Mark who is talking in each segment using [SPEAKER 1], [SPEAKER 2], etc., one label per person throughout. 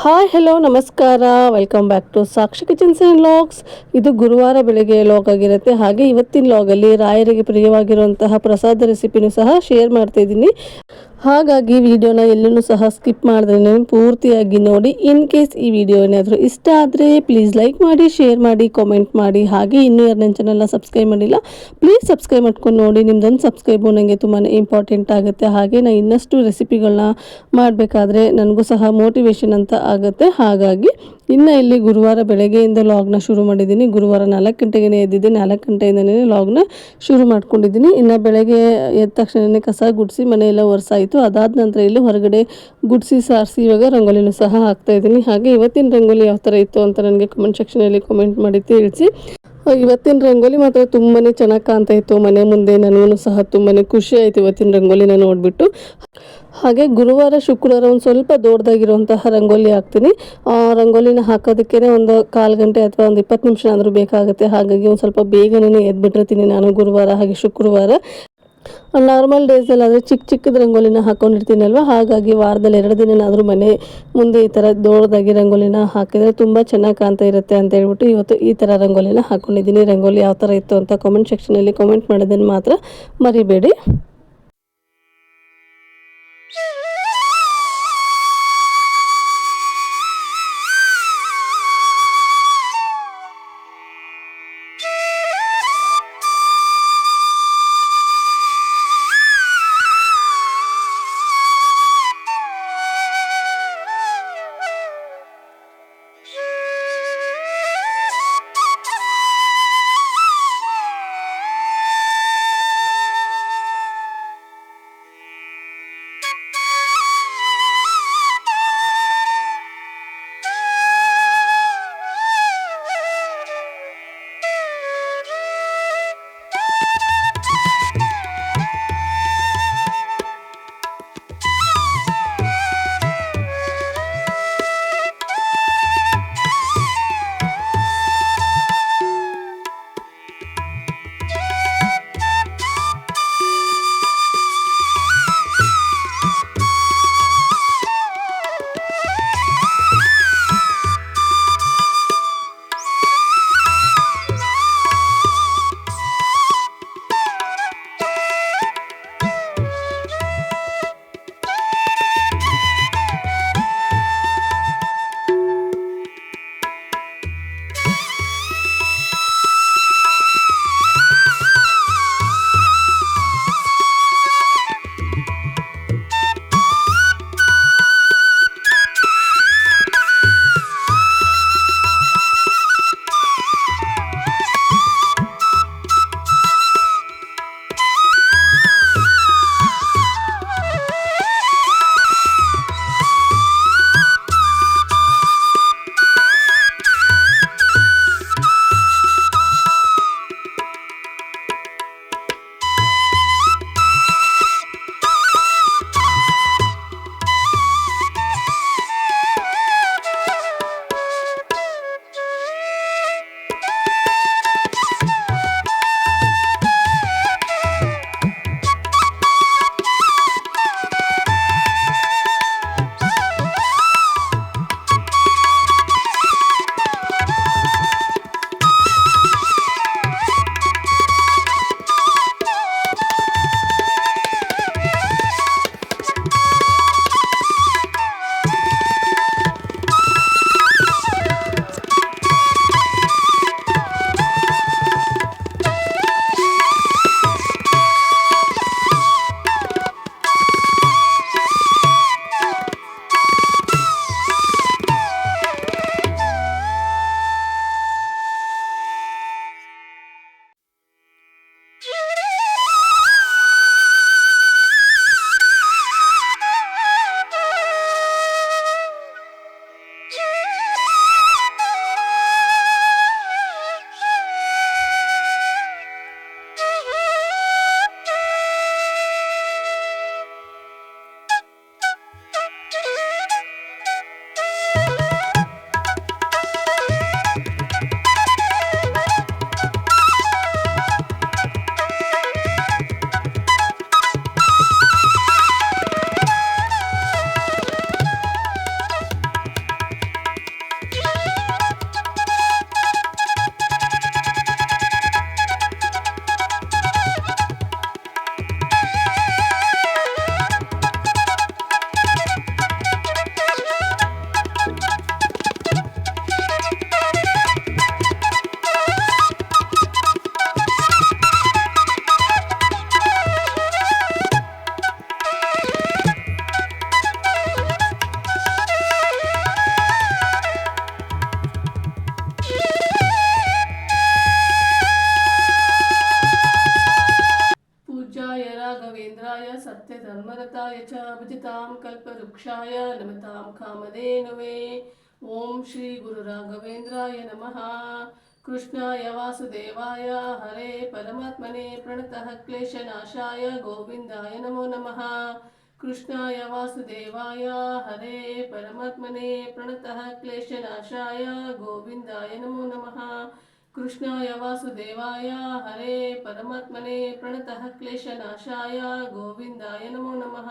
[SPEAKER 1] Hi hello ನಮಸ್ಕಾರ. Welcome back to Sakshi kitchens and logs ಇದು ಗುರುವಾರ ಬೆಳಗ್ಗೆ ಲಾಗ್ ಆಗಿರುತ್ತೆ. ಹಾಗೆ ಇವತ್ತಿನ ಲಾಗಲ್ಲಿ ರಾಯರಿಗೆ ಪ್ರಿಯವಾಗಿರುವಂತಹ ಪ್ರಸಾದ ರೆಸಿಪಿನೂ ಸಹ ಶೇರ್ ಮಾಡ್ತಾ ಇದ್ದೀನಿ. ಹಾಗಾಗಿ ವಿಡಿಯೋನ ಎಲ್ಲೂ ಸಹ ಸ್ಕಿಪ್ ಮಾಡಿದ್ರೆ ಪೂರ್ತಿಯಾಗಿ ನೋಡಿ. ಇನ್ ಕೇಸ್ ಈ ವಿಡಿಯೋ ಏನಾದರೂ ಇಷ್ಟ ಆದರೆ ಪ್ಲೀಸ್ ಲೈಕ್ ಮಾಡಿ ಶೇರ್ ಮಾಡಿ ಕಾಮೆಂಟ್ ಮಾಡಿ. ಹಾಗೆ ಇನ್ನೂ ಯಾರು ನನ್ನ ಚಾನಲ್ನ ಸಬ್ಸ್ಕ್ರೈಬ್ ಮಾಡಿಲ್ಲ ಪ್ಲೀಸ್ ಸಬ್ಸ್ಕ್ರೈಬ್ ಮಾಡ್ಕೊಂಡು ನೋಡಿ. ನಿಮ್ದೊಂದು ಸಬ್ಸ್ಕ್ರೈಬು ನನಗೆ ತುಂಬಾ ಇಂಪಾರ್ಟೆಂಟ್ ಆಗುತ್ತೆ. ಹಾಗೆ ನಾನು ಇನ್ನಷ್ಟು ರೆಸಿಪಿಗಳನ್ನ ಮಾಡಬೇಕಾದ್ರೆ ನನಗೂ ಸಹ ಮೋಟಿವೇಶನ್ ಅಂತ ಆಗುತ್ತೆ. ಹಾಗಾಗಿ ಇನ್ನು ಇಲ್ಲಿ ಗುರುವಾರ ಬೆಳಗ್ಗೆಯಿಂದ ಲಾಗ್ನ ಶುರು ಮಾಡಿದ್ದೀನಿ. ಗುರುವಾರ ನಾಲ್ಕು ಗಂಟೆಗೆ ಎದ್ದಿದ್ದೆ. ನಾಲ್ಕು ಗಂಟೆಯಿಂದನೇ ಲಾಗ್ನ ಶುರು ಮಾಡ್ಕೊಂಡಿದ್ದೀನಿ. ಇನ್ನು ಬೆಳಗ್ಗೆ ಎದ್ದ ತಕ್ಷಣನೇ ಕಸ ಗುಡಿಸಿ ಮನೆಯೆಲ್ಲ ಒರೆಸಾಯಿತು. ಅದಾದ ನಂತರ ಇಲ್ಲಿ ಹೊರಗಡೆ ಗುಡಿಸಿ, ಸಾರಿಸಿ ಇವಾಗ ರಂಗೋಲಿನೂ ಸಹ ಹಾಕ್ತಾ ಇದ್ದೀನಿ. ಹಾಗೆ ಇವತ್ತಿನ ರಂಗೋಲಿ ಯಾವ ಥರ ಇತ್ತು ಅಂತ ನನಗೆ ಕಮೆಂಟ್ ಸೆಕ್ಷನಲ್ಲಿ ಕಮೆಂಟ್ ಮಾಡಿ ತಿಳಿಸಿ. ಇವತ್ತಿನ ರಂಗೋಲಿ ಮಾತ್ರ ತುಂಬಾ ಚೆನ್ನಾಗಿ ಕಾಣ್ತಾ ಇತ್ತು. ಮನೆ ಮುಂದೆ ನನಗೂ ಸಹ ತುಂಬಾ ಖುಷಿ ಆಯಿತು ಇವತ್ತಿನ ರಂಗೋಲಿನ ನೋಡಿಬಿಟ್ಟು. ಹಾಗೆ ಗುರುವಾರ, ಶುಕ್ರವಾರ ಒಂದು ಸ್ವಲ್ಪ ದೊಡ್ಡದಾಗಿರುವಂತಹ ರಂಗೋಲಿ ಹಾಕ್ತೀನಿ. ಆ ರಂಗೋಲಿನ ಹಾಕೋದಕ್ಕೆ ಒಂದು ಕಾಲು ಗಂಟೆ ಅಥವಾ ಒಂದು ಇಪ್ಪತ್ತು ನಿಮಿಷ ಆದರೂ ಬೇಕಾಗುತ್ತೆ. ಹಾಗಾಗಿ ಒಂದು ಸ್ವಲ್ಪ ಬೇಗನೆ ಎದ್ಬಿಟ್ಟಿರ್ತೀನಿ ನಾನು ಗುರುವಾರ ಹಾಗೆ ಶುಕ್ರವಾರ. ನಾರ್ಮಲ್ ಡೇಸಲ್ಲಾದರೆ ಚಿಕ್ಕ ಚಿಕ್ಕದ ರಂಗೋಲಿನ ಹಾಕ್ಕೊಂಡಿರ್ತೀನಲ್ವ ಹಾಗಾಗಿ ವಾರದಲ್ಲಿ ಎರಡು ದಿನನಾದರೂ ಮನೆ ಮುಂದೆ ಈ ಥರ ದೊಡ್ಡದಾಗಿ ರಂಗೋಲಿನ ಹಾಕಿದರೆ ತುಂಬ ಚೆನ್ನಾಗಿ ಕಾಣ್ತಾ ಇರುತ್ತೆ ಅಂತ ಹೇಳ್ಬಿಟ್ಟು ಇವತ್ತು ಈ ಥರ ರಂಗೋಲಿನ ಹಾಕ್ಕೊಂಡಿದ್ದೀನಿ ರಂಗೋಲಿ ಯಾವ ಥರ ಇತ್ತು ಅಂತ ಕಾಮೆಂಟ್ ಸೆಕ್ಷನಲ್ಲಿ ಕಾಮೆಂಟ್ ಮಾಡೋದನ್ನು ಮಾತ್ರ ಮರಿಬೇಡಿ. कल्पवृक्षाय नमतां कामधेनवे ॐ श्रीगुरुराघवेन्द्राय नमः कृष्णाय वासुदेवाय हरे परमात्मने प्रणतः क्लेशनाशाय गोविन्दाय नमो नमः कृष्णाय वासुदेवाय हरे परमात्मने प्रणतः क्लेशनाशाय गोविन्दाय नमो नमः कृष्णाय वासुदेवाय हरे परमात्मने प्रणतः क्लेशनाशाय गोविन्दाय नमो नमः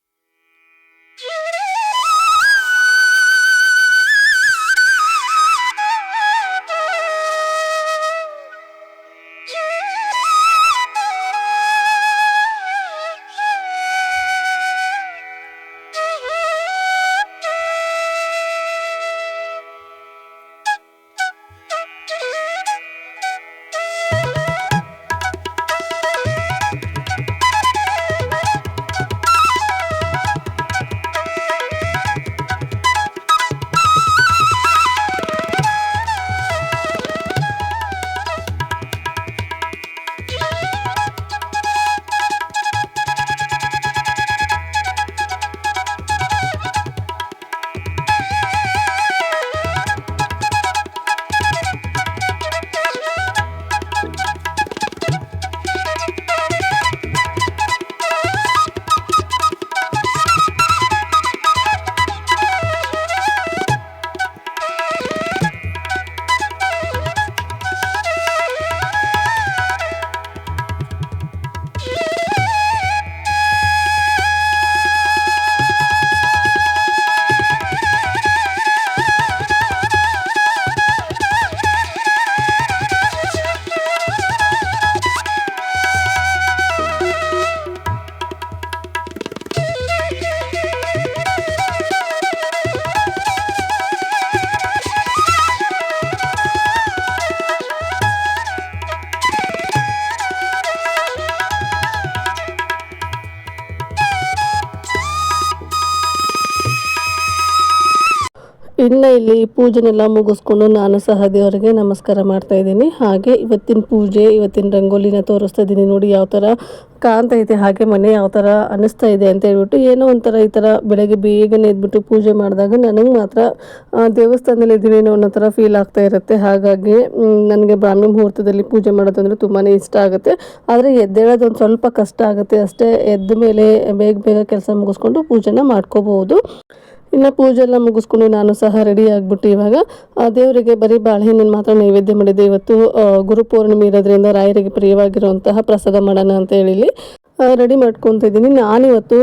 [SPEAKER 1] ಇನ್ನು ಇಲ್ಲಿ ಪೂಜೆನೆಲ್ಲ ಮುಗಿಸ್ಕೊಂಡು ನಾನು ಸಹ ದೇವರಿಗೆ ನಮಸ್ಕಾರ ಮಾಡ್ತಾ ಇದ್ದೀನಿ. ಹಾಗೆ ಇವತ್ತಿನ ಪೂಜೆ, ಇವತ್ತಿನ ರಂಗೋಲಿನ ತೋರಿಸ್ತಾ ಇದ್ದೀನಿ ನೋಡಿ ಯಾವ ಥರ ಕಾಣ್ತಾ ಇದೆ ಹಾಗೆ ಮನೆ ಯಾವ ಥರ ಅನ್ನಿಸ್ತಾ ಇದೆ ಅಂತ ಹೇಳ್ಬಿಟ್ಟು ಏನೋ ಒಂಥರ ಈ ಥರ ಬೆಳಗ್ಗೆ ಬೇಗನೆ ಎದ್ಬಿಟ್ಟು ಪೂಜೆ ಮಾಡಿದಾಗ ನನಗೆ ಮಾತ್ರ ದೇವಸ್ಥಾನದಲ್ಲಿ ಇದ್ದೀನೇನೋ ಅನ್ನೋ ಥರ ಫೀಲ್ ಆಗ್ತಾ ಇರುತ್ತೆ. ಹಾಗಾಗಿ ನನಗೆ ಬ್ರಾಹ್ಮಿ ಮುಹೂರ್ತದಲ್ಲಿ ಪೂಜೆ ಮಾಡೋದಂದರೆ ತುಂಬಾ ಇಷ್ಟ ಆಗುತ್ತೆ. ಆದರೆ ಎದ್ದೇಳೋದು ಒಂದು ಸ್ವಲ್ಪ ಕಷ್ಟ ಆಗುತ್ತೆ. ಅಷ್ಟೇ ಎದ್ದ ಮೇಲೆ ಬೇಗ ಬೇಗ ಕೆಲಸ ಮುಗಿಸ್ಕೊಂಡು ಪೂಜೆನ ಮಾಡ್ಕೋಬಹುದು. ಇನ್ನು ಪೂಜೆ ಎಲ್ಲ ಮುಗಿಸ್ಕೊಂಡು ನಾನು ಸಹ ರೆಡಿ ಆಗಿಬಿಟ್ಟು ಇವಾಗ, ಆ, ದೇವರಿಗೆ ಬರೀ ಬಾಳೆಹಣ್ಣಿನ ಮಾತ್ರ ನೈವೇದ್ಯ ಮಾಡಿದ್ದೆ. ಇವತ್ತು ಗುರು ಪೂರ್ಣಿಮೆ ಇರೋದ್ರಿಂದ ರಾಯರಿಗೆ ಪ್ರಿಯವಾಗಿರುವಂತಹ ಪ್ರಸಾದ ಮಾಡೋಣ ಅಂತ ಹೇಳಿ ರೆಡಿ ಮಾಡ್ಕೊತಿದ್ದೀನಿ ನಾನಿವತ್ತು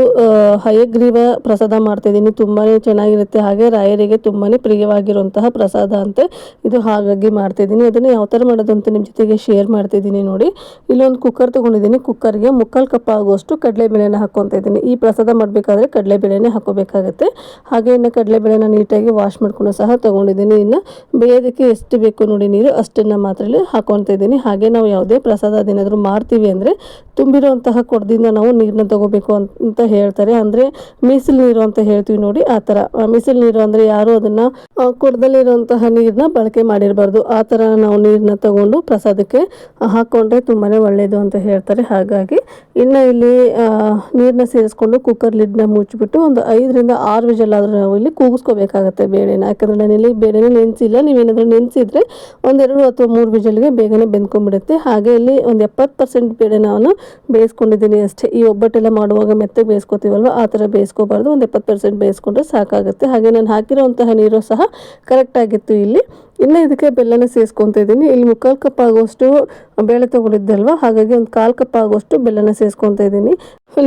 [SPEAKER 1] ಹಯಗ್ರೀವ ಪ್ರಸಾದ ಮಾಡ್ತಾಯಿದ್ದೀನಿ ತುಂಬಾ ಚೆನ್ನಾಗಿರುತ್ತೆ. ಹಾಗೆ ರಾಯರಿಗೆ ತುಂಬಾ ಪ್ರಿಯವಾಗಿರುವಂತಹ ಪ್ರಸಾದ ಅಂತೆ ಇದು ಹಾಗಾಗಿ ಮಾಡ್ತಾಯಿದ್ದೀನಿ ಅದನ್ನು ಯಾವ ಥರ ಮಾಡೋದು ಅಂತ ನಿಮ್ಮ ಜೊತೆಗೆ ಶೇರ್ ಮಾಡ್ತಿದ್ದೀನಿ ನೋಡಿ. ಇಲ್ಲೊಂದು ಕುಕ್ಕರ್ ತೊಗೊಂಡಿದ್ದೀನಿ. ಕುಕ್ಕರ್ಗೆ ಮುಕ್ಕಾಲು ಕಪ್ ಆಗುವಷ್ಟು ಕಡಲೆಬೇಳೆನ ಹಾಕ್ಕೊತಾ ಇದ್ದೀನಿ. ಈ ಪ್ರಸಾದ ಮಾಡಬೇಕಾದ್ರೆ ಕಡಲೆಬೇಳೆನೇ ಹಾಕೋಬೇಕಾಗತ್ತೆ. ಹಾಗೆ ಇನ್ನು ಕಡಲೆಬೇಳೆನ ನೀಟಾಗಿ ವಾಶ್ ಮಾಡ್ಕೊಂಡು ಸಹ ತೊಗೊಂಡಿದ್ದೀನಿ. ಇನ್ನು ಬೇಯೋದಕ್ಕೆ ಎಷ್ಟು ಬೇಕು ನೋಡಿ ನೀರು ಅಷ್ಟನ್ನು ಮಾತ್ರ ಹಾಕೊತ ಇದ್ದೀನಿ. ಹಾಗೆ ನಾವು ಯಾವುದೇ ಪ್ರಸಾದ ಅದೇನಾದರೂ ಮಾಡ್ತೀವಿ ಅಂದರೆ ತುಂಬಿರುವಂತಹ ಕೊಡದಿಂದ ನಾವು ನೀರನ್ನ ತಗೋಬೇಕು ಅಂತ ಹೇಳ್ತಾರೆ. ಅಂದರೆ ಮೀಸಲು ನೀರು ಅಂತ ಹೇಳ್ತೀವಿ ನೋಡಿ ಆ ಥರ. ಮೀಸಲು ನೀರು ಅಂದರೆ ಯಾರು ಅದನ್ನು ಕೊಡದಲ್ಲಿರುವಂತಹ ನೀರನ್ನ ಬಳಕೆ ಮಾಡಿರಬಾರ್ದು. ಆ ಥರ ನಾವು ನೀರನ್ನ ತಗೊಂಡು ಪ್ರಸಾದಕ್ಕೆ ಹಾಕ್ಕೊಂಡ್ರೆ ತುಂಬಾ ಒಳ್ಳೆಯದು ಅಂತ ಹೇಳ್ತಾರೆ. ಹಾಗಾಗಿ ಇನ್ನು ಇಲ್ಲಿ ನೀರನ್ನ ಸೇರಿಸ್ಕೊಂಡು ಕುಕ್ಕರ್ ಲಿಡ್ನ ಮುಚ್ಚಿಬಿಟ್ಟು ಒಂದು ಐದರಿಂದ ಆರು ವಿಜಲ್ ಆದ್ರೂ ನಾವು ಇಲ್ಲಿ ಕೂಗಿಸ್ಕೋಬೇಕಾಗತ್ತೆ ಬೇಳೆನ. ಯಾಕಂದರೆ ನಾನಿಲ್ಲಿ ಬೇಳೆನ ನೆನೆಸಿಲ್ಲ. ನೀವೇನಾದರೂ ನೆನ್ಸಿದ್ರೆ ಒಂದೆರಡು ಅಥವಾ ಮೂರು ವಿಜಲ್ಗೆ ಬೇಗನೆ ಬೆಂದ್ಕೊಂಡ್ಬಿಡುತ್ತೆ. ಹಾಗೆ ಇಲ್ಲಿ ಒಂದು ಎಪ್ಪತ್ತು ಪರ್ಸೆಂಟ್ ಬೇಳೆ ನಾನು ಬೇಯಿಸ್ಕೊಂಡಿದ್ದೀನಿ. ಅಷ್ಟೇ ಈ ಒಬ್ಬಟ್ಟೆಲ್ಲ ಮಾಡುವಾಗ ಮೆತ್ತಗೆ ಬೇಯಿಸ್ಕೊತೀವಲ್ವ? ಆ ಥರ ಬೇಯಿಸ್ಕೋಬಾರ್ದು. ಒಂದು ಎಪ್ಪತ್ತು ಪರ್ಸೆಂಟ್ ಬೇಯಿಸ್ಕೊಂಡ್ರೆ ಸಾಕಾಗುತ್ತೆ. ಹಾಗೆ ನಾನು ಹಾಕಿರೋಂತಹ ನೀರು ಸಹ ಕರೆಕ್ಟಾಗಿತ್ತು ಇಲ್ಲಿ. ಇನ್ನು ಇದಕ್ಕೆ ಬೆಲ್ಲನ ಸೇರಿಸ್ಕೊತಾ ಇದ್ದೀನಿ. ಇಲ್ಲಿ ಮುಕ್ಕಾಲು ಕಪ್ ಆಗುವಷ್ಟು ಬೇಳೆ ತಗೊಂಡಿದ್ದಲ್ವಾ? ಹಾಗಾಗಿ ಒಂದು ಕಾಲು ಕಪ್ ಆಗುವಷ್ಟು ಬೆಲ್ಲನ ಸೇರಿಸ್ಕೊತಾ ಇದ್ದೀನಿ.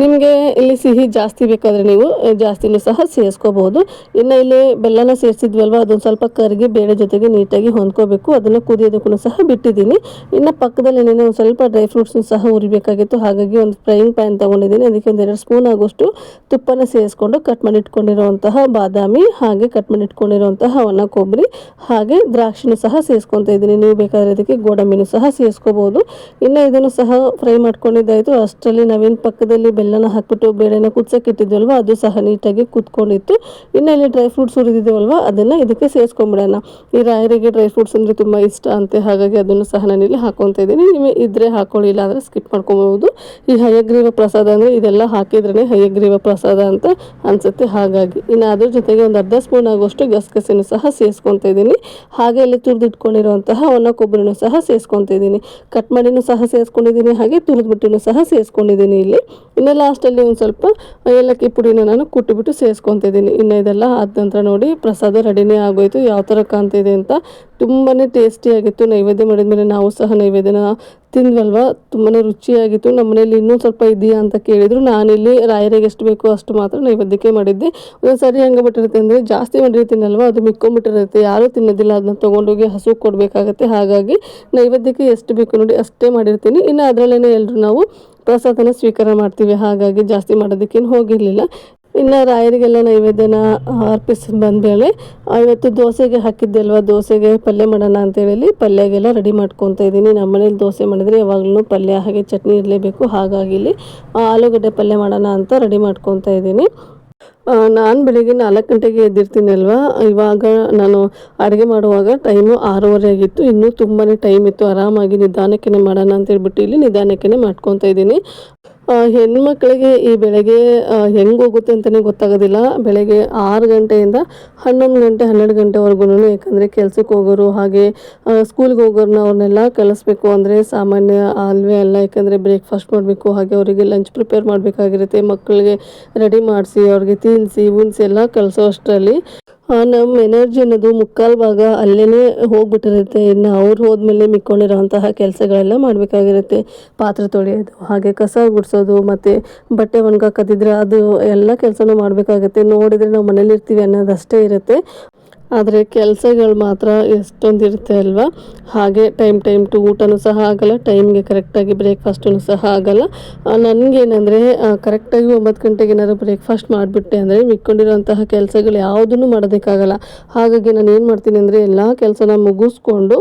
[SPEAKER 1] ನಿಮಗೆ ಇಲ್ಲಿ ಸಿಹಿ ಜಾಸ್ತಿ ಬೇಕಾದರೆ ನೀವು ಜಾಸ್ತಿನೂ ಸಹ ಸೇರಿಸ್ಕೋಬಹುದು ಇನ್ನು ಇಲ್ಲಿ ಬೆಲ್ಲನ ಸೇರಿಸಿದ್ವಲ್ವ? ಅದೊಂದು ಸ್ವಲ್ಪ ಕರಗಿ ಬೇಳೆ ಜೊತೆಗೆ ನೀಟಾಗಿ ಹೊಂದ್ಕೋಬೇಕು. ಅದನ್ನು ಕುದಿಯೋದಕ್ಕೂ ಸಹ ಬಿಟ್ಟಿದ್ದೀನಿ. ಇನ್ನು ಪಕ್ಕದಲ್ಲಿ ಏನೇನೋ ಒಂದು ಸ್ವಲ್ಪ ಡ್ರೈ ಫ್ರೂಟ್ಸ್ನ ಸಹ ಉರಿಬೇಕಾಗಿತ್ತು ಹಾಗಾಗಿ ಒಂದು ಫ್ರೈಯಿಂಗ್ ಪ್ಯಾನ್ ತೊಗೊಂಡಿದ್ದೀನಿ. ಅದಕ್ಕೆ ಒಂದು ಎರಡು ಸ್ಪೂನ್ ಆಗುವಷ್ಟು ತುಪ್ಪನ ಸೇರಿಸ್ಕೊಂಡು ಕಟ್ ಮಾಡಿ ಇಟ್ಕೊಂಡಿರುವಂತಹ ಬಾದಾಮಿ, ಹಾಗೆ ಕಟ್ ಮಾಡಿ ಇಟ್ಕೊಂಡಿರುವಂತಹ ಒಣ ಕೊಬ್ಬರಿ, ಹಾಗೆ ದ್ರಾಕ್ಷಿ ದ್ರಾಕ್ಷಿನೂ ಸಹ ಸೇರಿಸ್ಕೊತಾ ಇದ್ದೀನಿ. ನೀವು ಬೇಕಾದರೆ ಇದಕ್ಕೆ ಗೋಡಂಬಿನೂ ಸಹ ಸೇರಿಸ್ಕೋಬೋದು. ಇನ್ನು ಇದನ್ನು ಸಹ ಫ್ರೈ ಮಾಡ್ಕೊಂಡಿದ್ದಾಯಿತು. ಅಷ್ಟರಲ್ಲಿ ನಾವೇನು ಪಕ್ಕದಲ್ಲಿ ಬೆಲ್ಲನ ಹಾಕ್ಬಿಟ್ಟು ಬೇಳೆನ ಕುದಿಸೋಕೆ ಇಟ್ಟಿದ್ವಲ್ವ, ಅದು ಸಹ ನೀಟಾಗಿ ಕುತ್ಕೊಂಡಿತ್ತು ಇನ್ನು ಇಲ್ಲಿ ಡ್ರೈ ಫ್ರೂಟ್ಸ್ ಹುರಿದಿದ್ದೇವಲ್ವ ಅದನ್ನು ಇದಕ್ಕೆ ಸೇರಿಸ್ಕೊಂಬಿಡೋಣ. ಈ ರಾಯರಿಗೆ ಡ್ರೈ ಫ್ರೂಟ್ಸ್ ಅಂದರೆ ತುಂಬ ಇಷ್ಟ ಅಂತೆ, ಹಾಗಾಗಿ ಅದನ್ನು ಸಹ ನಾನಿಲ್ಲಿ ಹಾಕೊತ ಇದ್ದೀನಿ. ನಿಮಗೆ ಇದ್ರೆ ಹಾಕೊಳ್ಳಿ ಇಲ್ಲ ಅಂದರೆ ಸ್ಕಿಪ್ ಮಾಡ್ಕೊಬೋದು ಈ ಹಯಗ್ರೀವ ಪ್ರಸಾದ ಅಂದರೆ ಇದೆಲ್ಲ ಹಾಕಿದ್ರೇ ಹಯಗ್ರೀವ ಪ್ರಸಾದ ಅಂತ ಅನಿಸುತ್ತೆ. ಹಾಗಾಗಿ ಇನ್ನು ಅದ್ರ ಜೊತೆಗೆ ಒಂದು ಅರ್ಧ ಸ್ಪೂನ್ ಆಗುವಷ್ಟು ಗಸಗಸೆನೂ ಸಹ ಸೇರಿಸ್ಕೊತಾ ಇದ್ದೀನಿ. ಹಾಗೆ ಇಲ್ಲಿ ತುರಿದಿಟ್ಕೊಂಡಿರುವಂತಹ ಒಣ ಕೊಬ್ಬರಿನೂ ಸಹ ಸೇರಿಸ್ಕೊತಿದ್ದೀನಿ ಕಟ್ ಮಾಡಿನೂ ಸಹ ಸೇರಿಸ್ಕೊಂಡಿದ್ದೀನಿ, ಹಾಗೆ ತುರಿದ್ಬಿಟ್ಟಿನೂ ಸಹ ಸೇರಿಸ್ಕೊಂಡಿದ್ದೀನಿ ಇಲ್ಲಿ. ಇನ್ನು ಲಾಸ್ಟಲ್ಲಿ ಒಂದು ಸ್ವಲ್ಪ ಏಲಕ್ಕಿ ಪುಡಿನ ನಾನು ಕುಟ್ಟಿಬಿಟ್ಟು ಸೇರಿಸ್ಕೊತಿದ್ದೀನಿ ಇನ್ನು ಇದೆಲ್ಲ ಆದ ನಂತರ ನೋಡಿ ಪ್ರಸಾದ ರೆಡಿನೇ ಆಗೋಯ್ತು. ಯಾವ ಥರ ಕಾಣ್ತಿದೆ ಅಂತ ತುಂಬಾ ಟೇಸ್ಟಿಯಾಗಿತ್ತು ನೈವೇದ್ಯ ಮಾಡಿದ್ಮೇಲೆ ನಾವು ಸಹ ನೈವೇದ್ಯನ ತಿಂದ್ವಲ್ವ? ತುಂಬಾ ರುಚಿಯಾಗಿತ್ತು. ನಮ್ಮ ಮನೇಲಿ ಇನ್ನೂ ಸ್ವಲ್ಪ ಇದೆಯಾ ಅಂತ ಕೇಳಿದರು. ನಾನಿಲ್ಲಿ ರಾಯರಿಗೆ ಎಷ್ಟು ಬೇಕೋ ಅಷ್ಟು ಮಾತ್ರ ನೈವೇದ್ಯಕ್ಕೆ ಮಾಡಿದ್ದೆ. ಒಂದೊಂದು ಸರಿ ಹೆಂಗೆ ಬಿಟ್ಟಿರುತ್ತೆ ಅಂದರೆ ಜಾಸ್ತಿ ಮಾಡಿರ್ತೀನಲ್ವ ಅದು ಮಿಕ್ಕೊಂಬಿಟ್ಟಿರುತ್ತೆ ಯಾರೂ ತಿನ್ನೋದಿಲ್ಲ. ಅದನ್ನ ತೊಗೊಂಡೋಗಿ ಹಸು ಕೊಡಬೇಕಾಗತ್ತೆ. ಹಾಗಾಗಿ ನೈವೇದ್ಯಕ್ಕೆ ಎಷ್ಟು ಬೇಕು ನೋಡಿ ಅಷ್ಟೇ ಮಾಡಿರ್ತೀನಿ. ಇನ್ನು ಅದರಲ್ಲೇ ಎಲ್ಲರೂ ನಾವು ಪ್ರಸಾದನ ಸ್ವೀಕಾರ ಮಾಡ್ತೀವಿ. ಹಾಗಾಗಿ ಜಾಸ್ತಿ ಮಾಡೋದಕ್ಕೇನು ಹೋಗಿರಲಿಲ್ಲ. ಇನ್ನು ರಾಯರಿಗೆಲ್ಲ ನೈವೇದ್ಯನ ಅರ್ಪಿಸಿ ಬಂದಮೇಲೆ ಇವತ್ತು ದೋಸೆಗೆ ಹಾಕಿದ್ದೆ ಅಲ್ವಾ ದೋಸೆಗೆ ಪಲ್ಯ ಮಾಡೋಣ ಅಂತೇಳಿ ಪಲ್ಯಗೆಲ್ಲ ರೆಡಿ ಮಾಡ್ಕೊತ ಇದ್ದೀನಿ. ನಮ್ಮ ಮನೇಲಿ ದೋಸೆ ಮಾಡಿದರೆ ಯಾವಾಗಲೂ ಪಲ್ಯ, ಹಾಗೆ ಚಟ್ನಿ ಇರಲೇಬೇಕು. ಹಾಗಾಗಿ ಇಲ್ಲಿ ಆಲೂಗಡ್ಡೆ ಪಲ್ಯ ಮಾಡೋಣ ಅಂತ ರೆಡಿ ಮಾಡ್ಕೊತಾ ಇದ್ದೀನಿ. ನಾನು ಬೆಳಿಗ್ಗೆ ನಾಲ್ಕು ಗಂಟೆಗೆ ಎದ್ದಿರ್ತೀನಿ ಅಲ್ವಾ? ಇವಾಗ ನಾನು ಅಡುಗೆ ಮಾಡುವಾಗ ಟೈಮು ಆರೂವರೆ ಆಗಿತ್ತು. ಇನ್ನೂ ತುಂಬಾ ಟೈಮ್ ಇತ್ತು. ಆರಾಮಾಗಿ ನಿಧಾನಕ್ಕೆ ಮಾಡೋಣ ಅಂತ ಹೇಳ್ಬಿಟ್ಟು ಇಲ್ಲಿ ನಿಧಾನಕ್ಕೆ ಮಾಡ್ಕೊತಾ ಇದ್ದೀನಿ. ಹೆಣ್ಮಕ್ಳಿಗೆ ಈ ಬೆಳಗ್ಗೆ ಹೆಂಗೆ ಹೋಗುತ್ತೆ ಅಂತಲೇ ಗೊತ್ತಾಗೋದಿಲ್ಲ. ಬೆಳಗ್ಗೆ ಆರು ಗಂಟೆಯಿಂದ ಹನ್ನೊಂದು ಗಂಟೆ, ಹನ್ನೆರಡು ಗಂಟೆವರೆಗೂ ಯಾಕಂದರೆ ಕೆಲಸಕ್ಕೆ ಹೋಗೋರು ಹಾಗೆ ಸ್ಕೂಲ್ಗೆ ಹೋಗೋರನ್ನ ಅವ್ರನ್ನೆಲ್ಲ ಕಲಿಸ್ಬೇಕು ಅಂದರೆ ಸಾಮಾನ್ಯ ಅಲ್ವೇ ಅಲ್ಲ. ಯಾಕಂದರೆ ಬ್ರೇಕ್ಫಾಸ್ಟ್ ಮಾಡಬೇಕು, ಹಾಗೆ ಅವರಿಗೆ ಲಂಚ್ ಪ್ರಿಪೇರ್ ಮಾಡಬೇಕಾಗಿರುತ್ತೆ. ಮಕ್ಕಳಿಗೆ ರೆಡಿ ಮಾಡಿಸಿ, ಅವ್ರಿಗೆ ತಿನ್ನಿಸಿ ಉಣಿಸಿ ಎಲ್ಲ ಕಲಿಸೋ ಅಷ್ಟರಲ್ಲಿ ನಮ್ಮ ಎನರ್ಜಿ ಅನ್ನೋದು ಮುಕ್ಕಾಲು ಭಾಗ ಅಲ್ಲೇ ಹೋಗ್ಬಿಟ್ಟಿರುತ್ತೆ. ಇನ್ನು ಅವ್ರು ಹೋದ್ಮೇಲೆ ಮಿಕ್ಕೊಂಡಿರೋಂತಹ ಕೆಲಸಗಳೆಲ್ಲ ಮಾಡಬೇಕಾಗಿರುತ್ತೆ. ಪಾತ್ರೆ ತೊಳೆಯೋದು, ಹಾಗೆ ಕಸ ಗುಡಿಸೋದು, ಮತ್ತು ಬಟ್ಟೆ ಒಣಗಾಕದಿದ್ರೆ ಅದು ಎಲ್ಲ ಕೆಲಸನೂ ಮಾಡಬೇಕಾಗುತ್ತೆ. ನೋಡಿದರೆ ನಾವು ಮನೇಲಿರ್ತೀವಿ ಅನ್ನೋದಷ್ಟೇ ಇರುತ್ತೆ. ಆದರೆ ಕೆಲಸಗಳು ಮಾತ್ರ ಎಷ್ಟೊಂದು ಇರುತ್ತೆ ಅಲ್ವಾ? ಹಾಗೆ ಟೈಮ್ ಟೈಮ್ ಟು ಊಟನೂ ಸಹ ಆಗಲ್ಲ ಟೈಮ್ಗೆ ಕರೆಕ್ಟಾಗಿ ಬ್ರೇಕ್ಫಾಸ್ಟೂ ಸಹ ಆಗಲ್ಲ. ನನಗೇನೆಂದರೆ ಕರೆಕ್ಟಾಗಿ ಒಂಬತ್ತು ಗಂಟೆಗೆ ಏನಾದ್ರು ಬ್ರೇಕ್ಫಾಸ್ಟ್ ಮಾಡಿಬಿಟ್ಟೆ ಅಂದರೆ ಮಿಕ್ಕೊಂಡಿರೋಂತಹ ಕೆಲಸಗಳು ಯಾವುದನ್ನು ಮಾಡೋದಕ್ಕಾಗಲ್ಲ. ಹಾಗಾಗಿ ನಾನು ಏನು ಮಾಡ್ತೀನಿ ಅಂದರೆ ಎಲ್ಲ ಕೆಲಸನ ಮುಗಿಸ್ಕೊಂಡು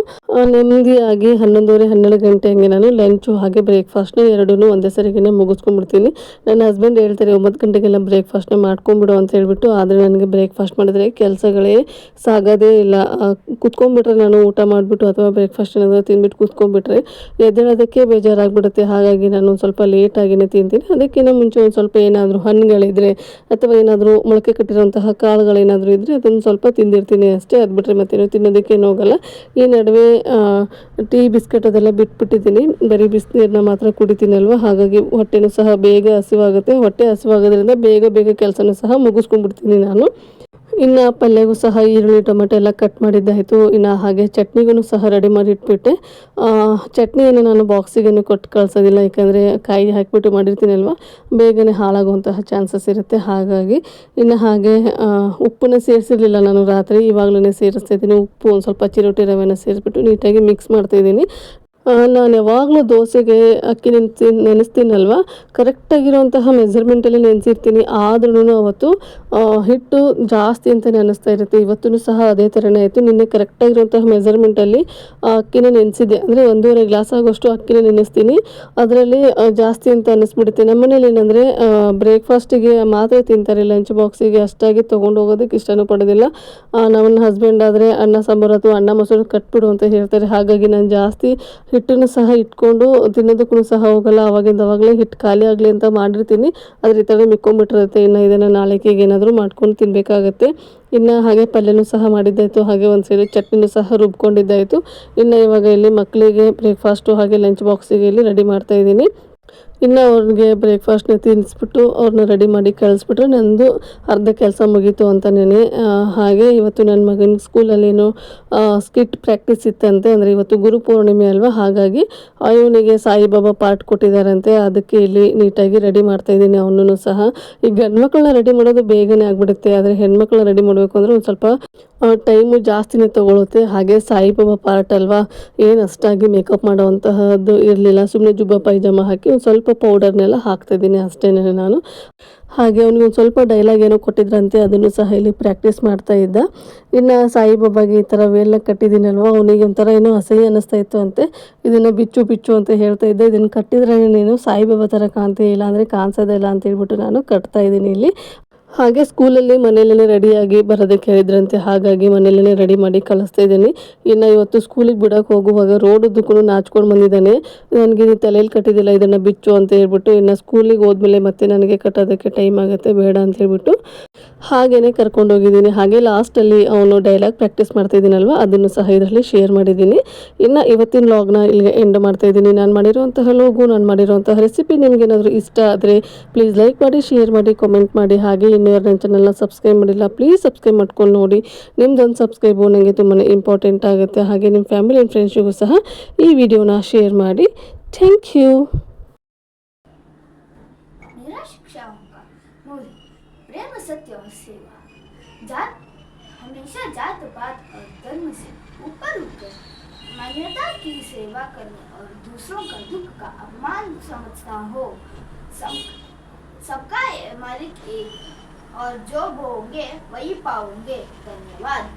[SPEAKER 1] ನೆಮ್ಮದಿಯಾಗಿ ಹನ್ನೊಂದುವರೆ, ಹನ್ನೆರಡು ಗಂಟೆ ಹಂಗೆ ನಾನು ಲಂಚು ಹಾಗೆ ಬ್ರೇಕ್ಫಾಸ್ಟ್ನ ಎರಡೂ ಒಂದೇ ಸರಿಗೇ ಮುಗಿಸ್ಕೊಂಡ್ಬಿಡ್ತೀನಿ. ನನ್ನ ಹಸ್ಬೆಂಡ್ ಹೇಳ್ತಾರೆ, ಒಂಬತ್ತು ಗಂಟೆಗೆಲ್ಲ ಬ್ರೇಕ್ಫಾಸ್ಟ್ನ ಮಾಡ್ಕೊಂಬಿಡು ಅಂತ ಹೇಳ್ಬಿಟ್ಟು, ಆದರೆ ನನಗೆ ಬ್ರೇಕ್ಫಾಸ್ಟ್ ಮಾಡಿದ್ರೆ ಕೆಲಸಗಳೇ ಸಾಗೋದೇ ಇಲ್ಲ. ಕುತ್ಕೊಂಡ್ಬಿಟ್ರೆ ನಾನು ಊಟ ಮಾಡಿಬಿಟ್ಟು ಅಥವಾ ಬ್ರೇಕ್ಫಾಸ್ಟ್ ಏನಾದರೂ ತಿಂದ್ಬಿಟ್ಟು ಕುತ್ಕೊಂಡ್ಬಿಟ್ರೆ ಎದ್ದೇಳೋದಕ್ಕೆ ಬೇಜಾರಾಗ್ಬಿಡುತ್ತೆ. ಹಾಗಾಗಿ ನಾನು ಸ್ವಲ್ಪ ಲೇಟಾಗಿನೇ ತಿಂತೀನಿ. ಅದಕ್ಕಿಂತ ಮುಂಚೆ ಒಂದು ಸ್ವಲ್ಪ ಏನಾದರೂ ಹಣ್ಣುಗಳಿದ್ರೆ ಅಥವಾ ಏನಾದರೂ ಮೊಳಕೆ ಕಟ್ಟಿರೋಂತಹ ಕಾಳುಗಳೇನಾದರೂ ಇದ್ದರೆ ಅದನ್ನು ಸ್ವಲ್ಪ ತಿಂದಿರ್ತೀನಿ ಅಷ್ಟೇ. ಅದು ಬಿಟ್ಟರೆ ಮತ್ತೇನು ತಿನ್ನೋದಕ್ಕೇನು ಹೋಗಲ್ಲ. ಈ ನಡುವೆ ಟೀ ಬಿಸ್ಕೆಟ್ ಅದೆಲ್ಲ ಬಿಟ್ಬಿಟ್ಟಿದ್ದೀನಿ. ಬರೀ ಬಿಸಿನೀರನ್ನ ಮಾತ್ರ ಕುಡಿತೀನಲ್ವ ಹಾಗಾಗಿ ಹೊಟ್ಟೆನೂ ಸಹ ಬೇಗ ಹಸಿವಾಗುತ್ತೆ. ಹೊಟ್ಟೆ ಹಸಿವಾಗೋದ್ರಿಂದ ಬೇಗ ಬೇಗ ಕೆಲಸನೂ ಸಹ ಮುಗಿಸ್ಕೊಂಡ್ಬಿಡ್ತೀನಿ ನಾನು. ಇನ್ನು ಪಲ್ಯಗೂ ಸಹ ಈರುಳ್ಳಿ, ಟೊಮೆಟೊ ಎಲ್ಲ ಕಟ್ ಮಾಡಿದ್ದಾಯಿತು. ಇನ್ನು ಹಾಗೆ ಚಟ್ನಿಗೂ ಸಹ ರೆಡಿ ಮಾಡಿ ಇಟ್ಬಿಟ್ಟೆ. ಚಟ್ನಿಯನ್ನು ನಾನು ಬಾಕ್ಸಿಗೇನು ಕೊಟ್ಟು ಕಳಿಸೋದಿಲ್ಲ, ಯಾಕಂದರೆ ಕಾಯಿ ಹಾಕಿಬಿಟ್ಟು ಮಾಡಿರ್ತೀನಲ್ವ ಬೇಗನೆ ಹಾಳಾಗುವಂತಹ ಚಾನ್ಸಸ್ ಇರುತ್ತೆ. ಹಾಗಾಗಿ ಇನ್ನು ಹಾಗೆ ಉಪ್ಪನ್ನು ಸೇರಿಸಿರ್ಲಿಲ್ಲ ನಾನು ರಾತ್ರಿ. ಇವಾಗಲೇ ಸೇರಿಸ್ತಾ ಇದ್ದೀನಿ. ಉಪ್ಪು ಒಂದು ಸ್ವಲ್ಪ ಚಿರೋಟಿ ರವೆನ ಸೇರಿಸ್ಬಿಟ್ಟು ನೀಟಾಗಿ ಮಿಕ್ಸ್ ಮಾಡ್ತಾಯಿದ್ದೀನಿ ನಾನು ಯಾವಾಗಲೂ ದೋಸೆಗೆ ಅಕ್ಕಿ ನೆನೆಸಿ, ನೆನೆಸ್ತೀನಲ್ವ? ಕರೆಕ್ಟಾಗಿರುವಂತಹ ಮೆಜರ್ಮೆಂಟಲ್ಲಿ ನೆನೆಸಿರ್ತೀನಿ. ಆದ್ರೂ ಅವತ್ತು ಹಿಟ್ಟು ಜಾಸ್ತಿ ಅಂತಲೇ ಅನ್ನಿಸ್ತಾ ಇರುತ್ತೆ. ಇವತ್ತೂ ಸಹ ಅದೇ ಥರನೇ ಆಯಿತು. ನಿನ್ನೆ ಕರೆಕ್ಟಾಗಿರುವಂತಹ ಮೆಜರ್ಮೆಂಟಲ್ಲಿ ಅಕ್ಕಿನ ನೆನೆಸಿದ್ದೆ. ಅಂದರೆ ಒಂದೂವರೆ ಗ್ಲಾಸ್ ಆಗೋಷ್ಟು ಅಕ್ಕಿನ ನೆನೆಸ್ತೀನಿ. ಅದರಲ್ಲಿ ಜಾಸ್ತಿ ಅಂತ ಅನ್ನಿಸ್ಬಿಡುತ್ತೆ. ನಮ್ಮ ಮನೇಲಿ ಏನಂದರೆ ಬ್ರೇಕ್ಫಾಸ್ಟಿಗೆ ಮಾತ್ರ ತಿಂತಾರೆ. ಲಂಚ್ ಬಾಕ್ಸಿಗೆ ಅಷ್ಟಾಗಿ ತೊಗೊಂಡು ಹೋಗೋದಕ್ಕೆ ಇಷ್ಟನೂ ಪಡೋದಿಲ್ಲ. ನನ್ನ ಹಸ್ಬೆಂಡ್ ಆದರೆ ಅನ್ನ, ಸಾಂಬಾರು ಅಥವಾ ಅನ್ನ, ಮೊಸರು ಕಟ್ಬಿಡು ಅಂತ ಹೇಳ್ತಾರೆ. ಹಾಗಾಗಿ ನಾನು ಜಾಸ್ತಿ ಹಿಟ್ಟನ್ನು ಸಹ ಇಟ್ಕೊಂಡು ತಿನ್ನೋದಕ್ಕೂ ಸಹ ಹೋಗಲ್ಲ. ಅವಾಗಿಂದ ಅವಾಗಲೇ ಹಿಟ್ಟು ಖಾಲಿ ಆಗಲಿ ಅಂತ ಮಾಡಿರ್ತೀನಿ. ಅದ್ರ ಈ ಥರ ಮಿಕ್ಕೊಂಬಿಟ್ಟಿರುತ್ತೆ ಇನ್ನು ಇದನ್ನು ನಾಳೆಗೆ ಏನಾದರೂ ಮಾಡ್ಕೊಂಡು ತಿನ್ನಬೇಕಾಗತ್ತೆ ಇನ್ನು ಹಾಗೆ ಪಲ್ಯನೂ ಸಹ ಮಾಡಿದ್ದಾಯಿತು. ಹಾಗೆ ಒಂದು ಸೇರಿ ಚಟ್ನಿನೂ ಸಹ ರುಬ್ಕೊಂಡಿದ್ದಾಯಿತು. ಇನ್ನು ಇವಾಗ ಇಲ್ಲಿ ಮಕ್ಕಳಿಗೆ ಬ್ರೇಕ್ಫಾಸ್ಟು ಹಾಗೆ ಲಂಚ್ ಬಾಕ್ಸಿಗೆ ಇಲ್ಲಿ ರೆಡಿ ಮಾಡ್ತಾಯಿದ್ದೀನಿ ಇನ್ನು ಅವ್ರಿಗೆ ಬ್ರೇಕ್ಫಾಸ್ಟ್ನ ತಿನ್ನಿಸ್ಬಿಟ್ಟು ಅವ್ರನ್ನ ರೆಡಿ ಮಾಡಿ ಕಳಿಸ್ಬಿಟ್ರೆ ನಂದು ಅರ್ಧ ಕೆಲಸ ಮುಗೀತು ಅಂತಲೇ ಹಾಗೆ ಇವತ್ತು ನನ್ನ ಮಗನ ಸ್ಕೂಲಲ್ಲೇನು ಸ್ಕಿಟ್ ಪ್ರಾಕ್ಟೀಸ್ ಇತ್ತಂತೆ. ಅಂದರೆ ಇವತ್ತು ಗುರು ಪೂರ್ಣಿಮೆ ಅಲ್ವಾ? ಹಾಗಾಗಿ ಇವನಿಗೆ ಸಾಯಿಬಾಬಾ ಪಾಠ ಕೊಟ್ಟಿದ್ದಾರಂತೆ ಅದಕ್ಕೆ ಇಲ್ಲಿ ನೀಟಾಗಿ ರೆಡಿ ಮಾಡ್ತಾ ಇದ್ದೀನಿ ಅವನೂ ಸಹ. ಈ ಗಂಡು ಮಕ್ಕಳನ್ನ ರೆಡಿ ಮಾಡೋದು ಬೇಗನೆ ಆಗಿಬಿಡುತ್ತೆ. ಆದರೆ ಹೆಣ್ಮಕ್ಳನ್ನ ರೆಡಿ ಮಾಡಬೇಕು ಅಂದರೆ ಒಂದು ಸ್ವಲ್ಪ ಟೈಮು ಜಾಸ್ತಿನೇ ತೊಗೊಳುತ್ತೆ. ಹಾಗೆ ಸಾಯಿಬಾಬಾ ಪಾರ್ಟ್ ಅಲ್ವಾ, ಏನು ಅಷ್ಟಾಗಿ ಮೇಕಪ್ ಮಾಡುವಂತಹದ್ದು ಇರಲಿಲ್ಲ. ಸುಮ್ಮನೆ ಜುಬ್ಬ ಪೈಜಾಮ ಹಾಕಿ ಒಂದು ಸ್ವಲ್ಪ ಪೌಡರ್ನೆಲ್ಲ ಹಾಕ್ತಾಯಿದ್ದೀನಿ ಅಷ್ಟೇ ನಾನು. ಹಾಗೆ ಅವ್ನಿಗೆ ಒಂದು ಸ್ವಲ್ಪ ಡೈಲಾಗ್ ಏನೋ ಕೊಟ್ಟಿದ್ರಂತೆ, ಅದನ್ನು ಸಹ ಇಲ್ಲಿ ಪ್ರಾಕ್ಟೀಸ್ ಮಾಡ್ತಾ ಇದ್ದ. ಇನ್ನು ಸಾಯಿಬಾಬಾಗೆ ಈ ಥರ ವೇಲ್ನ ಕಟ್ಟಿದ್ದೀನಲ್ವಾ, ಅವನಿಗೆ ಒಂಥರ ಏನೋ ಅಸಹ್ಯ ಅನ್ನಿಸ್ತಾ ಇತ್ತು ಅಂತೆ. ಇದನ್ನು ಬಿಚ್ಚು ಬಿಚ್ಚು ಅಂತ ಹೇಳ್ತಾ ಇದ್ದೆ. ಇದನ್ನು ಕಟ್ಟಿದ್ರೆ ನೀನು ಸಾಯಿಬಾಬಾ ಥರ ಕಾಣ್ತೀಯ ಇಲ್ಲ ಅಂದರೆ ಕಾಣಿಸೋದಿಲ್ಲ ಅಂತ ಹೇಳ್ಬಿಟ್ಟು ನಾನು ಕಟ್ತಾ ಇದ್ದೀನಿ ಇಲ್ಲಿ. ಹಾಗೆ ಸ್ಕೂಲಲ್ಲಿ ಮನೆಯಲ್ಲೇ ರೆಡಿಯಾಗಿ ಬರೋದಕ್ಕೆ ಹೇಳಿದ್ರಂತೆ ಹಾಗಾಗಿ ಮನೆಯಲ್ಲೇ ರೆಡಿ ಮಾಡಿ ಕಳಿಸ್ತಾ ಇದ್ದೀನಿ. ಇನ್ನು ಇವತ್ತು ಸ್ಕೂಲಿಗೆ ಬಿಡೋಕೆ ಹೋಗುವಾಗ ರೋಡ್ ಉದ್ದಕ್ಕೂ ನಾಚ್ಕೊಂಡು ಬಂದಿದ್ದಾನೆ. ನನಗೆ ಇದು ತಲೆಯಲ್ಲಿ ಕಟ್ಟಿದ್ದಿಲ್ಲ, ಇದನ್ನು ಬಿಚ್ಚು ಅಂತ ಹೇಳ್ಬಿಟ್ಟು ಇನ್ನು ಸ್ಕೂಲಿಗೆ ಹೋದ್ಮೇಲೆ ಮತ್ತೆ ನನಗೆ ಕಟ್ಟೋದಕ್ಕೆ ಟೈಮ್ ಆಗುತ್ತೆ, ಬೇಡ ಅಂತ ಹೇಳ್ಬಿಟ್ಟು ಹಾಗೇ ಕರ್ಕೊಂಡು ಹೋಗಿದ್ದೀನಿ. ಹಾಗೆ ಲಾಸ್ಟಲ್ಲಿ ಅವನು ಡೈಲಾಗ್ ಪ್ರಾಕ್ಟೀಸ್ ಮಾಡ್ತಾ ಇದ್ದೀನಲ್ವ, ಅದನ್ನು ಸಹ ಇದರಲ್ಲಿ ಶೇರ್ ಮಾಡಿದ್ದೀನಿ. ಇನ್ನು ಇವತ್ತಿನ ಲಾಗ್ನ ಇಲ್ಲಿಗೆ ಎಂಡ್ ಮಾಡ್ತಾ ಇದ್ದೀನಿ. ನಾನು ಮಾಡಿರುವಂತಹ ಲೋಗು ನಾನು ಮಾಡಿರುವಂತಹ ರೆಸಿಪಿ ನಿಮ್ಗೆ ಏನಾದರೂ ಇಷ್ಟ ಆದರೆ ಪ್ಲೀಸ್ ಲೈಕ್ ಮಾಡಿ ಶೇರ್ ಮಾಡಿ ಕಮೆಂಟ್ ಮಾಡಿ. ಹಾಗೆ ಇನ್ನೂ ಯಾರು ನನ್ನ ಚಾನಲ್ನ ಸಬ್ಸ್ಕ್ರೈಬ್ ಮಾಡಿಲ್ಲ ಪ್ಲೀಸ್ ಸಬ್ಸ್ಕ್ರೈಬ್ ಮಾಡ್ಕೊಂಡು ನೋಡಿ ನಿಮ್ದೊಂದು ಸಬ್ಸ್ಕ್ರೈಬು ನನಗೆ ತುಂಬಾ ಇಂಪಾರ್ಟೆಂಟ್ ಆಗುತ್ತೆ ಹಾಗೆ ನಿಮ್ಮ ಫ್ಯಾಮಿಲಿ ಆ್ಯಂಡ್ ಫ್ರೆಂಡ್ಸಿಗೂ ಸಹ ಈ ವಿಡಿಯೋನ ಶೇರ್ ಮಾಡಿ ಥ್ಯಾಂಕ್ ಯು
[SPEAKER 2] मेरा शिक्षाओं का मूल प्रेम सत्य और सेवा जात हमेशा जात पात और धर्म से ऊपर उठकर मान्यता की सेवा करने और दूसरों का दुख का अपमान समझता हो सब सबका ये मालिक एक और जो बोगे वही पाओगे। धन्यवाद।